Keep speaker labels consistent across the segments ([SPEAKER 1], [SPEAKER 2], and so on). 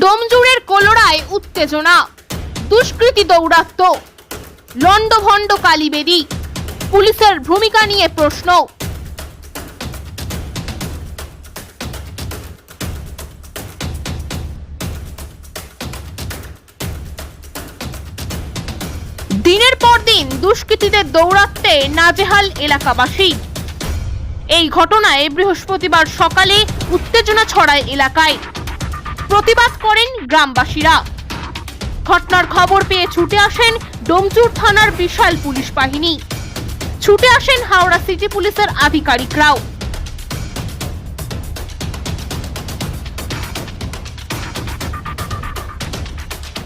[SPEAKER 1] ডোমজুড়ের কোলোরায় উত্তেজনা, দুষ্কৃতী দৌরাত্ম, লণ্ডভণ্ড কালীবেদী, পুলিশের ভূমিকা নিয়ে প্রশ্ন। দিনের পর দিন দুষ্কৃতীদের দৌরাত্মে নাজেহাল এলাকাবাসী। এই ঘটনায় বৃহস্পতিবার সকালে উত্তেজনা ছড়ায় এলাকায়। প্রতিবাদ করেন গ্রামবাসীরা। ঘটনার খবর পেয়ে ছুটে আসেন ডোমজুর থানার বিশাল পুলিশ বাহিনী। ছুটে আসেন হাওড়া সিটি পুলিশের আধিকারিকরাও।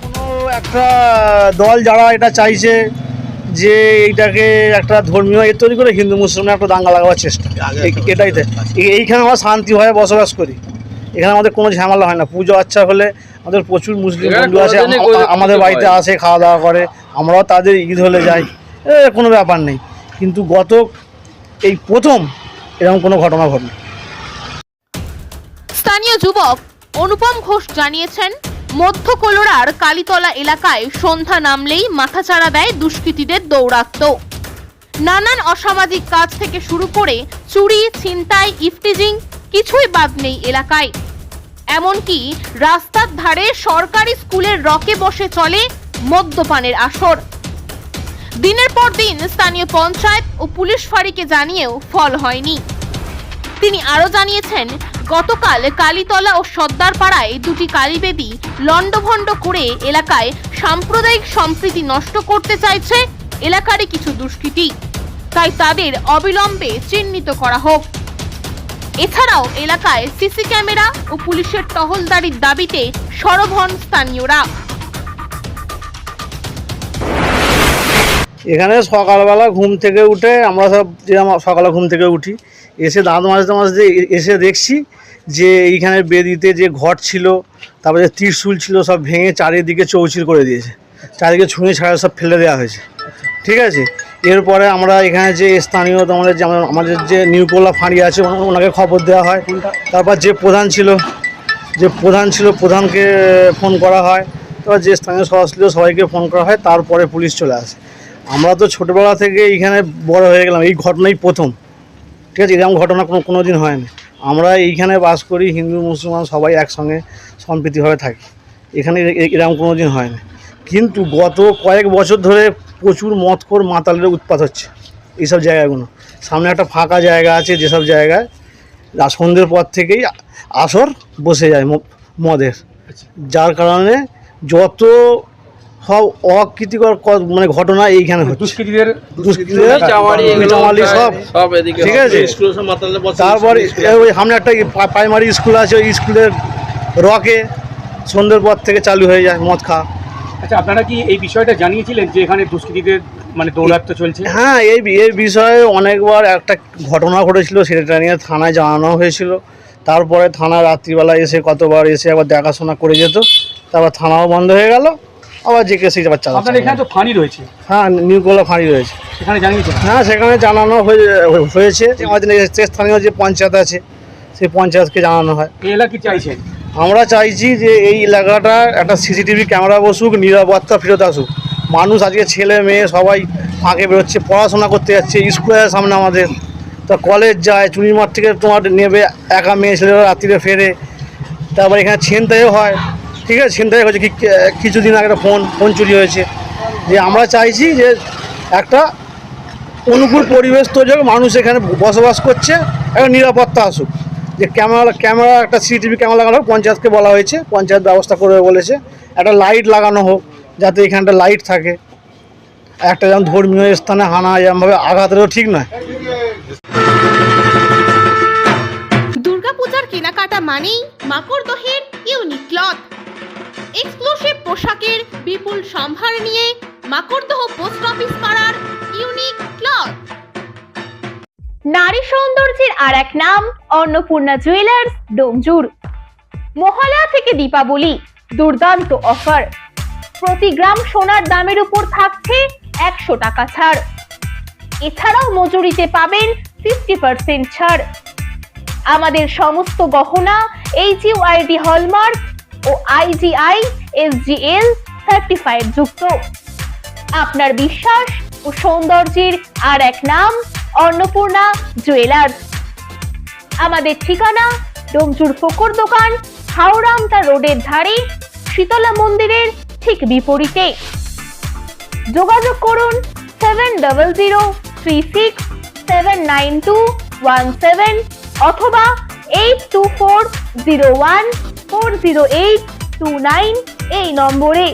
[SPEAKER 2] কোনো একটা দল যারা এটা চাইছে যে এইটাকে একটা ধর্মীয় এ তৈরি করে হিন্দু মুসলমান একটা দাঙ্গা লাগাবার চেষ্টা। এই- এটাই তো। এইখানে আমরা শান্তিভাবে বসবাস করি। এখানে আমাদের কোনো ঝামেলা হয় না। পুজো আচ্ছা হলে আমাদের প্রচুর মুসলিম বন্ধু আছে আমাদের বাড়িতে আসে খাওয়া দাওয়া করে আমরাও তাদের ঈদ হলে যাই। কোনো ব্যাপার নেই। কিন্তু গত এই প্রথম এরকম কোনো ঘটনা ঘটনা।
[SPEAKER 1] স্থানীয় যুবক অনুপম ঘোষ জানিয়েছেন মধ্য কোলোরার কালীতলা এলাকায় সন্ধ্যা নামলেই মাথাচাড়া দেয় দুষ্কৃতীদের দৌরাত্ম। নানান অসামাজিক কাজ থেকে শুরু করে চুরি ছিনতাই ইফটিজিং কিছুই বাদ নেই এলাকায়। এমনকি রাস্তার ধারে সরকারি স্কুলের রকে বসে চলে মদ্যপানের আসর। দিনের পর দিন স্থানীয় পঞ্চায়েত ও পুলিশ ফাঁড়িকে জানিয়েও ফল হয়নি। তিনি আরও জানিয়েছেন, গতকাল কালীতলা ও সর্দারপাড়ায় দুটি কালীবেদী লণ্ডভণ্ড করে এলাকায় সাম্প্রদায়িক সম্প্রীতি নষ্ট করতে চাইছে এলাকারই কিছু দুষ্কৃতী। তাই তাদের অবিলম্বে চিহ্নিত করা হোক। এছাড়াও এলাকায় সিসি ক্যামেরা ও পুলিশের টহলদারির দাবিতে সরব হন স্থানীয়রা।
[SPEAKER 2] এখানে সকালবেলা ঘুম থেকে উঠে আমরা সব যে সকালে ঘুম থেকে উঠি, এসে দাঁত মাজতে এ- এসে দেখছি যে এইখানে বেদিতে যে ঘট ছিল, তারপরে যে ত্রিশূল ছিল সব ভেঙে চারিদিকে চৌচির করে দিয়েছে। চারিদিকে ছুঁয়ে ছাড়া সব ফেলে দেওয়া হয়েছে। ঠিক আছে? এরপরে আমরা এখানে যে স্থানীয় আমাদের যে আমাদের- যে নিউপোলা ফাঁড়ি আছে ওনাকে খবর দেওয়া হয়। তারপর যে প্রধান ছিল যে প্রধান ছিল প্রধানকে ফোন করা হয়। তারপর যে স্থানীয় সদস্য ছিল সবাইকে ফোন করা হয়। তারপরে পুলিশ চলে আসে। আমরা তো ছোটোবেলা থেকে এইখানে বড় হয়ে গেলাম। এই ঘটনাই প্রথম। ঠিক আছে? এরকম ঘটনা কোনো কোনো দিন হয়নি। আমরা এইখানে বাস করি হিন্দু মুসলমান সবাই একসঙ্গে সম্প্রীতিভাবে থাকি। এখানে এরকম কোনো দিন হয়নি। কিন্তু গত কয়েক বছর ধরে প্রচুর মদখোর মাতালের উৎপাত হচ্ছে এইসব জায়গাগুলো। সামনে একটা ফাঁকা জায়গা আছে যেসব জায়গায় সন্ধ্যের পর থেকেই আসর বসে যায় ম- মদের। যার কারণে যত সব অকৃতিকর মানে ঘটনা এইখানে সব। ঠিক আছে? তারপরে ওই সামনে একটা প্রাইমারি স্কুল আছে ওই স্কুলের রকে সন্ধ্যের পর থেকে চালু হয়ে যায় মদ খাওয়া।
[SPEAKER 3] আচ্ছা আপনারা কি এই বিষয়টা জানিয়েছিলেন যে এখানে দুষ্কৃতীদের মানে দৌরাত্ম চলছে?
[SPEAKER 2] হ্যাঁ এই এই বিষয়ে অনেকবার একটা ঘটনা ঘটেছিল সেটা নিয়ে থানায় জানানো হয়েছিল। তারপরে থানা রাত্রিবেলা এসে কতবার এসে আবার দেখাশোনা করে যেত। তারপর থানাও বন্ধ হয়ে গেল আবার যে কেসে আবার
[SPEAKER 3] আপনার এখানে তো ফাঁড়ি রয়েছে।
[SPEAKER 2] হ্যাঁ নিউকোলা ফাঁড়ি রয়েছে।
[SPEAKER 3] সেখানে জানিয়েছেন?
[SPEAKER 2] হ্যাঁ সেখানে জানানো হয়ে- হয়েছে। আমাদের স্থানীয় যে পঞ্চায়েত আছে সেই পঞ্চায়েতকে জানানো হয়।
[SPEAKER 3] এলাকা কি চাইছেন?
[SPEAKER 2] আমরা চাইছি যে এই এলাকাটা একটা সিসিটিভি ক্যামেরা বসুক, নিরাপত্তা ফেরত আসুক। মানুষ আজকে ছেলে, মেয়ে সবাই ফাঁকে বেরোচ্ছে, পড়াশোনা করতে যাচ্ছে, স্কুলের সামনে আমাদের। তা কলেজ যায় চুনিমার থেকে তোমার নেবে, একা মেয়ে ছেলেরা রাত্রিরে ফেরে। তারপর এখানে ছিনতাইও হয়। ঠিক আছে, ছিনতাই হয়েছে। কি, কিছুদিন আগে একটা ফোন ফোন চুরি হয়েছে। যে আমরা চাইছি যে একটা অনুকূল পরিবেশ তৈরি হোক, মানুষ এখানে বসবাস করছে, একটা নিরাপত্তা আসুক। যে ক্যামেরা ক্যামেরা একটা সিসিটিভি ক্যামেরা লাগানো হোক, পঞ্চায়েতকে বলা হয়েছে, পঞ্চায়েত ব্যবস্থা করবে বলেছে। একটা লাইট লাগানো হোক, যাতে এখানটা লাইট থাকে। একটা যেমন ধর্মীয় স্থানে হানা যেমনভাবে আঘাতেরও ঠিক নয়।
[SPEAKER 1] দুর্গাপূজার কেনাকাটা মানেই মাকড়দহের ইউনিক ক্লথ এক্সক্লুসিভ পোশাকের বিপুল সম্ভার নিয়ে মাকড়দহ পোস্ট অফিস পাড়ার ইউনিক ক্লথ নারী সৌন্দর্যের আর এক নাম, অন্নপূর্ণা জুয়েলার্স, ডোমজুর। মহালয়া থেকে দীপাবলি, দুর্দান্ত অফার। প্রতি গ্রাম সোনার দামের উপর থাকছে একশো টাকা ছাড়। এছাড়াও মজুরিতে পাবেন ফিফটি পার্সেন্ট ছাড়। আমাদের সমস্ত গহনা এইচ ইউআইডি হলমার্ক
[SPEAKER 4] ও আইজিআই এসজিএল সার্টিফাইড যুক্ত। আপনার বিশ্বাস ও সৌন্দর্যের আর এক নাম অন্নপূর্ণা জুয়েলার্স। আমাদের ঠিকানা ডোমচুর ফোকর দোকান হাওড়ামতা রোডের ধারে, শীতলা মন্দিরের ঠিক বিপরীতে। যোগাযোগ করুন seven double zero three six seven nine two one seven অথবা eight two four zero one four zero eight two nine এই নম্বরে।